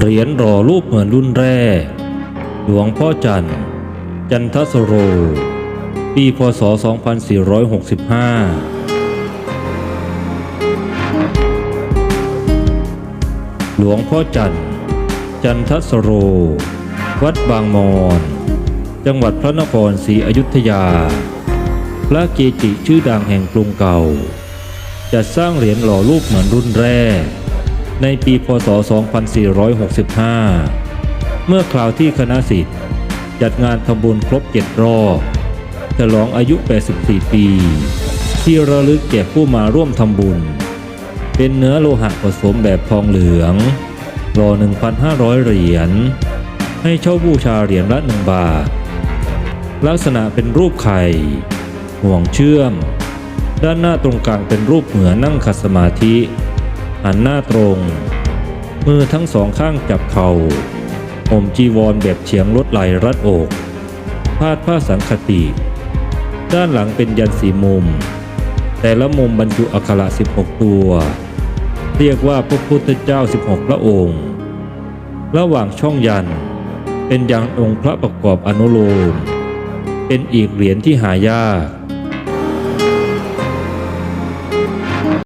เหรียญหล่อรูปเหมือนรุ่นแรก หลวงพ่อจันทร์จันทสโร ปีพศ 2465 หลวงพ่อจันทร์จันทสโร วัดบางมอน จังหวัดพระนครศรีอยุธยา พระเกจิชื่อดังแห่งกรุงเก่า จัดสร้างเหรียญหล่อรูปเหมือนรุ่นแรก ในปีพศ 2465 เมื่อคราวที่คณะสิทธิ์จัดงานทำบุญครบเจ็ดรอบฉลองอายุ 84 ปี ที่ระลึกแก่ผู้มาร่วมทำบุญ เป็นเนื้อโลหะผสมแบบทองเหลืองรอ 1,500 เหรียญ ให้เช่าบูชาเหรียญละ1บาท ลักษณะเป็นรูปไข่ ห่วงเชื่อม ด้านหน้าตรงกลางเป็นรูปเหมือนนั่งขัดสมาธิ หันหน้าตรง มือทั้งสองข้างจับเข่าห่มจีวรแบบเฉียงลดไหลรัดอกพาดผ้าสังคติ ด้านหลังเป็นยันสีมุม แต่ละมุมบรรจุอักขระ 16 ตัว เรียกว่าพระพุทธเจ้า 16 พระองค์ ระหว่างช่องยันเป็นยันองค์พระประกอบอนุโลม เป็นอีกเหรียญที่หายาก